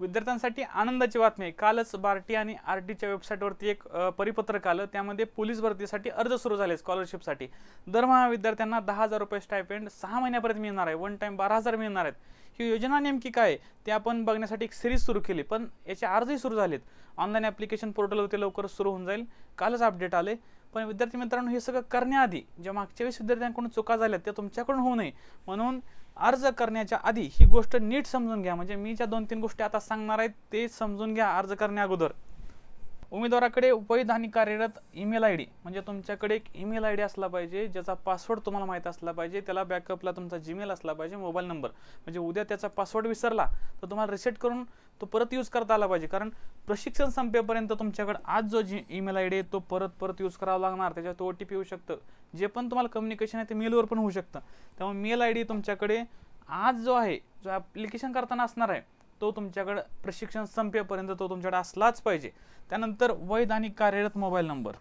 विद्यार्थ्यांसाठी आनंदाची बातमी आहे. कालच बार्टी आणि आर टीच्या वेबसाईटवरती एक परिपत्रक आलं. त्यामध्ये पोलीस भरतीसाठी अर्ज सुरू झाले स्कॉलरशिपसाठी दरमहा विद्यार्थ्यांना दहा हजार रुपये स्टायपेंड सहा महिन्यापर्यंत मिळणार आहे. वन टाइम बारा हजार मिळणार आहेत. ही योजना नेमकी काय आहे? ते आपण बघण्यासाठी एक सिरीज सुरू केली पण याचे अर्जही सुरू झालेत. ऑनलाईन ॲप्लिकेशन पोर्टलवरती लवकरच सुरू होऊन जाईल. कालच अपडेट आले पण विद्यार्थी मित्रांनो हे सगळं करण्याआधी ज्या मागच्या वेळेस विद्यार्थ्यांकडून चुका झाल्या त्या तुमच्याकडून होऊ नये. म्हणून अर्ज करण्याच्या आधी ही गोष्ट नीट समजून घ्या. म्हणजे मी ज्या दोन तीन गोष्टी आता सांगणार आहेत ते समजून घ्या अर्ज करण्या अगोदर. उमेदवाराकडे वैध आणि कार्यरत ईमेल आय डी म्हणजे तुमच्याकडे एक ईमेल आय डी असला पाहिजे ज्याचा पासवर्ड तुम्हाला माहीत असला पाहिजे त्याला बॅकअपला तुमचा जीमेल असला पाहिजे मोबाईल नंबर म्हणजे उद्या त्याचा पासवर्ड विसरला तर तुम्हाला रिसेट करून तो परत यूज करता आला पाहिजे. कारण प्रशिक्षण संपेपर्यंत तुमच्याकडे आज जो जी ईमेल आय डी आहे तो परत परत यूज करावा लागणार. त्याच्यात ओ टी पी येऊ शकतं. जे पण तुम्हाला कम्युनिकेशन आहे ते मेलवर पण होऊ शकतं. त्यामुळे मेल आय डी तुमच्याकडे आज जो आहे जो ॲप्लिकेशन करताना असणार आहे तो तुमच्याकडं प्रशिक्षण संपेपर्यंत तो तुमच्याकडे असलाच पाहिजे. त्यानंतर वैध आणि कार्यरत मोबाईल नंबर.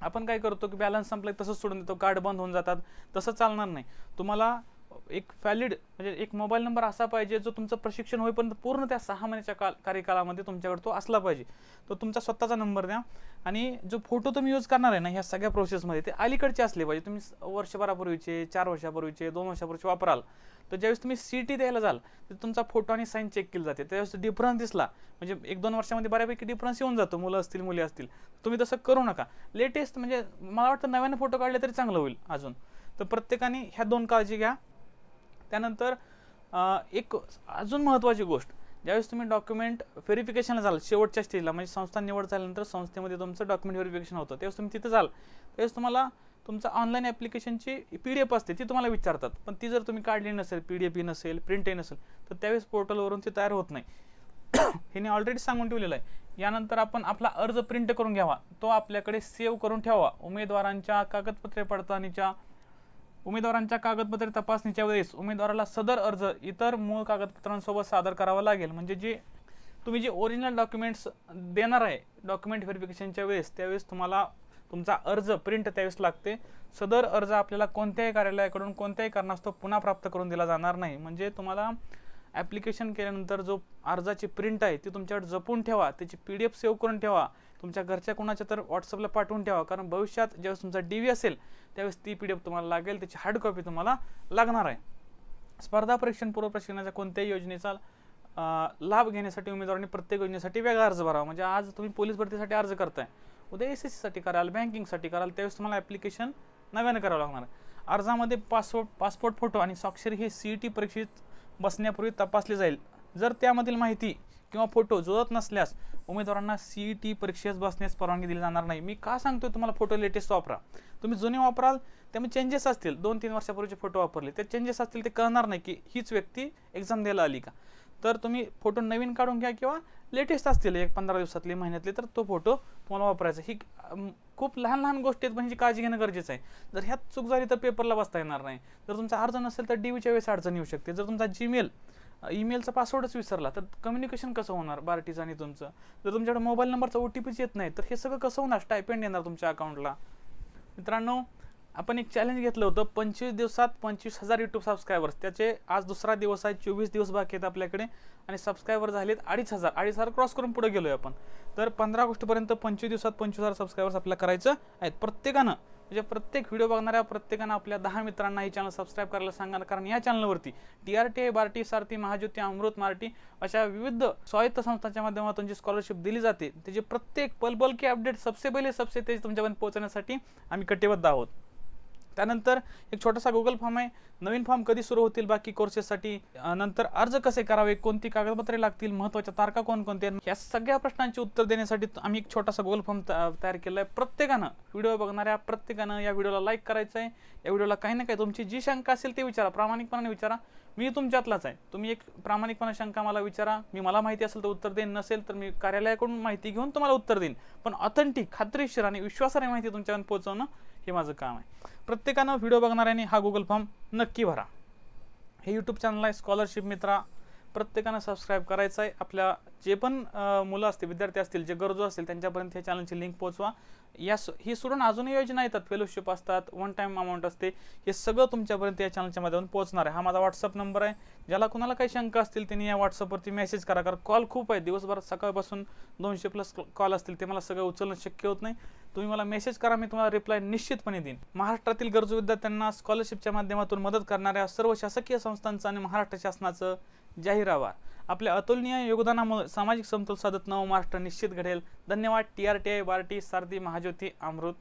आपण काय करतो की बॅलन्स संपला की तसंच सोडून देतो. कार्ड बंद होऊन जातात. तसं चालणार नाही. तुम्हाला एक व्हॅलिड म्हणजे एक मोबाईल नंबर असा पाहिजे जो तुमचं प्रशिक्षण होईपर्यंत पूर्ण त्या सहा महिन्याच्या काल कार्यकालामध्ये तुमच्याकडे तो असला पाहिजे. तो तुमचा स्वतःचा नंबर द्या. आणि जो फोटो तुम्ही यूज करणार आहे ना ह्या सगळ्या प्रोसेसमध्ये ते अलीकडचे असले पाहिजे. तुम्ही वर्षभरापूर्वीचे चार वर्षापूर्वीचे दोन वर्षापूर्वीचे वापराल. तर ज्यावेळेस तुम्ही सी टी द्यायला जाल तर तुमचा फोटो आणि साईन चेक केली जाते. त्यावेळेस डिफरन्स दिसला. म्हणजे एक दोन वर्षामध्ये बऱ्यापैकी डिफरन्स येऊन जातो. मुलं असतील मुली असतील. तुम्ही तसं करू नका. लेटेस्ट म्हणजे मला वाटतं नव्याने फोटो काढले तरी चांगलं होईल अजून. तर प्रत्येकाने ह्या दोन काळजी घ्या. त्यानंतर एक अजून महत्त्वाची गोष्ट ज्यावेळेस तुम्ही डॉक्युमेंट व्हेरिफिकेशनला जाल शेवटच्या स्टेजला म्हणजे संस्था निवड झाल्यानंतर संस्थेमध्ये तुमचं डॉक्युमेंट व्हेरिफिकेशन होतं त्यावेळेस तुम्ही तिथे जाल. त्यावेळेस तुम्हाला तुमचं ऑनलाईन ॲप्लिकेशनची पी डी एफ असते ती तुम्हाला विचारतात. पण ती जर तुम्ही काढली नसेल पी डी एफ नसेल प्रिंटही नसेल तर त्यावेळेस पोर्टलवरून ती तयार होत नाही. हिने ऑलरेडी सांगून ठेवलेलं आहे. यानंतर आपण आपला अर्ज प्रिंट करून घ्यावा. तो आपल्याकडे सेव्ह करून ठेवा उमेदवारांच्या कागदपत्रे पडताळणीच्या उमेदवारांच्या कागदपत्रे तपासणीच्या वेळेस उमेदवाराला सदर अर्ज इतर मूळ कागदपत्रांसोबत सादर करावा लागेल. म्हणजे जे तुम्ही जे ओरिजिनल डॉक्युमेंट्स देणार आहे डॉक्युमेंट व्हेरिफिकेशनच्या वेळेस त्यावेळेस तुम्हाला तुमचा अर्ज प्रिंट त्यावेळेस लागते. सदर अर्ज आपल्याला कोणत्याही कार्यालयाकडून कोणत्याही कारणास्तव पुन्हा प्राप्त करून दिला जाणार नाही. म्हणजे तुम्हाला ॲप्लिकेशन केल्यानंतर जो अर्जाची प्रिंट आहे ती तुमच्याकडे जपून ठेवा. त्याची पी डी एफ सेव्ह करून ठेवा. तुमच्या घरच्या कोणाच्या तर व्हॉट्सअपला पाठवून ठेवा. कारण भविष्यात ज्यावेळेस तुमचा डी व्ही असेल त्यावेळेस ती पी डी एफ तुम्हाला लागेल. त्याची हार्ड कॉपी तुम्हाला लागणार आहे. स्पर्धा परीक्षण पूर्व प्रशिक्षणाच्या कोणत्याही योजनेचा लाभ घेण्यासाठी उमेदवारांनी प्रत्येक योजनेसाठी वेगळा अर्ज भरावा. म्हणजे आज तुम्ही पोलीस भरतीसाठी अर्ज करताय. उद्या एस एस सीसाठी कराल बँकिंगसाठी कराल त्यावेळेस तुम्हाला ॲप्लिकेशन नव्यानं करावं लागणार आहे. अर्जामध्ये पासपोर्ट पासपोर्ट फोटो आणि स्वाक्षरी हे सी ई टी परीक्षेत बसण्यापूर्वी तपासली जाईल. जर त्यामधील माहिती किंवा फोटो जुळत नसल्यास उमेदवारांना सी ई टी परीक्षेस बसण्यास परवानगी दिली जाणार नाही. मी का सांगतोय तुम्हाला फोटो लेटेस्ट वापरा. तुम्ही जुने वापराल त्यामुळे चेंजेस असतील. दोन तीन वर्षापूर्वीचे फोटो वापरले. ते चेंजेस असतील ते कळणार नाही की हीच व्यक्ती एक्झाम द्यायला आली का? तर तुम्ही फोटो नवीन काढून घ्या किंवा लेटेस्ट असतील एक पंधरा दिवसातले महिन्यातले तर तो फोटो तुम्हाला वापरायचा. ही खूप लहान लहान गोष्टी आहेत म्हणजे काळजी घेणं गरजेचं आहे. जर ह्यात चूक झाली तर पेपरला बसता येणार नाही. जर तुमचा अर्ज नसेल तर डी व्हीच्या वेळेस अडचण येऊ शकते. जर तुमचा जीमेल ईमेलचा पासवर्डच विसरला तर कम्युनिकेशन कसं होणार? बार्टीचं आणि तुमचं. जर तुमच्याकडे मोबाईल नंबरचा ओ टी पीच येत नाही तर हे सगळं कसं होणार? स्टायपेंड येणार तुमच्या अकाउंटला मित्रांनो आपण एक चॅलेंज घेतलं होतं पंचवीस दिवसात पंचवीस हजार यूट्यूब सबस्क्रायबर्स त्याचे आज दुसरा दिवस आहे चोवीस दिवस बाकी आहेत आपल्याकडे. आणि सबस्क्रायबर झालेत अडीच हजार. अडीच हजार क्रॉस करून पुढे गेलोय आपण. तर पंधरा ऑगस्टपर्यंत पंचवीस दिवसात पंचवीस हजार सबस्क्रायबर्स आपल्याला करायचं आहेत. प्रत्येकानं म्हणजे प्रत्येक व्हिडिओ बघणाऱ्या प्रत्येकानं आपल्या दहा मित्रांना ही चॅनल सबस्क्राईब करायला सांगा. कारण या चॅनलवरती T R T I Barti Sarathi Mahajyoti Amrut Marti अशा विविध स्वायत्त संस्थांच्या माध्यमातून जी स्कॉलरशिप दिली जाते त्याचे प्रत्येक पलबल की अपडेट सबसे पहिले सबसे तेज तुमच्यापर्यंत पोहोचण्यासाठी आम्ही कटिबद्ध आहोत. त्यानंतर एक छोटासा गुगल फॉर्म आहे. नवीन फॉर्म कधी सुरू होतील? बाकी कोर्सेससाठी नंतर अर्ज कसे करावे? कोणती कागदपत्रे लागतील? महत्त्वाच्या तारखा कोणकोणत्या आहेत, या सगळ्या प्रश्नांची उत्तर देण्यासाठी आम्ही एक छोटासा गुगल फॉर्म तयार केला आहे. प्रत्येकानं व्हिडिओ बघणाऱ्या प्रत्येकानं या व्हिडिओला लाईक करायचं आहे या व्हिडिओला काही ना काही तुमची जी शंका असेल ते विचारा. प्रामाणिकपणाने विचारा. मी तुमच्यातलाच आहे. तुम्ही एक प्रामाणिकपणे शंका मला विचारा. मी मला माहिती असेल तर उत्तर देईन. नसेल तर मी कार्यालयाकडून माहिती घेऊन तुम्हाला उत्तर देईन. पण ऑथेंटिक खात्रीशीर आणि विश्वासाने माहिती तुमच्यापर्यंत पोहोचवणं हे माझं काम आहे. प्रत्येकानं व्हिडिओ बघणाऱ्यांनी हा गुगल फॉर्म नक्की भरा. हे यूट्यूब चॅनल आहे. स्कॉलरशिप मित्रा प्रत्येकानं सबस्क्राईब करायचं आहे. आपल्या जे पण मुलं असतील विद्यार्थी असतील जे गरजू असतील त्यांच्यापर्यंत ह्या चॅनलची लिंक पोहोचवा. या ही सोडून अजूनही योजना येतात फेलोशिप असतात वन टाईम अमाऊंट असते हे सगळं तुमच्यापर्यंत या चॅनलच्या माध्यमातून पोहोचणार आहे. हा माझा व्हॉट्सअप नंबर आहे. ज्याला कुणाला काही शंका असतील त्यांनी या व्हॉट्सअपवरती मेसेज करा कारण कॉल खूप आहे दिवसभर सकाळपासून दोनशे प्लस कॉल असतील ते मला सगळं उचलणं शक्य होत नाही. तुम्ही मला मेसेज करा मी तुम्हाला रिप्लाय निश्चितपणे देईन. महाराष्ट्रातील गरजू विद्यार्थ्यांना स्कॉलरशिपच्या माध्यमातून मदत करणाऱ्या सर्व शासकीय संस्थांचं आणि महाराष्ट्र शासनाचं जाहीर आवार आपल्या अतुलनीय योगदानामुळे सामाजिक समतोल साधत नवं महाराष्ट्र निश्चित घडेल. धन्यवाद. T R T I Barti Sarthi Mahajyoti Amrut.